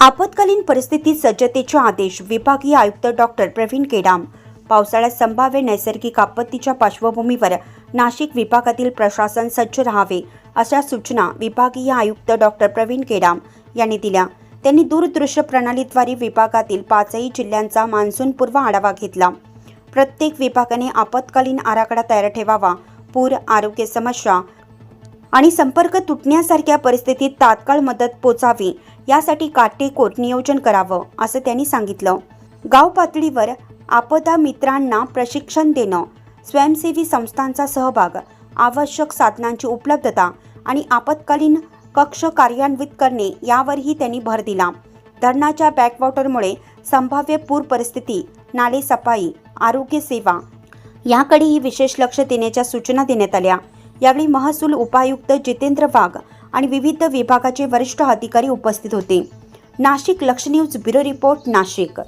आपत्कालीन परिस्थितीत सज्जतेचे आदेश विभागीय आयुक्त डॉक्टर प्रवीण केडाम. पावसाळ्यात संभाव्य नैसर्गिक आपत्तीच्या पार्श्वभूमीवर नाशिक विभागातील प्रशासन सज्ज राहावे अशा सूचना विभागीय आयुक्त डॉक्टर प्रवीण केडाम यांनी दिल्या. त्यांनी दूरदृश्य प्रणालीद्वारे विभागातील पाचही जिल्ह्यांचा मान्सूनपूर्व आढावा घेतला. प्रत्येक विभागाने आपत्कालीन आराखडा तयार ठेवावा पूर आरोग्य समस्या आणि संपर्क तुटण्यासारख्या परिस्थितीत तात्काळ मदत पोचावी यासाठी काटेकोर नियोजन करावं असं त्यांनी सांगितलं. गाव पातळीवर आपदा मित्रांना प्रशिक्षण देणं स्वयंसेवी संस्थांचा सहभाग आवश्यक साधनांची उपलब्धता आणि आपत्कालीन कक्ष कार्यान्वित करणे यावरही त्यांनी भर दिला. धरणाच्या बॅकवॉटरमुळे संभाव्य पूर परिस्थिती नाले सफाई आरोग्य सेवा याकडेही विशेष लक्ष देण्याच्या सूचना देण्यात आल्या. यावेळी महसूल उपायुक्त जितेंद्र वाघ आणि विविध विभागाचे वरिष्ठ अधिकारी उपस्थित होते. नाशिक लक्ष न्यूज ब्युरो रिपोर्ट नाशिक.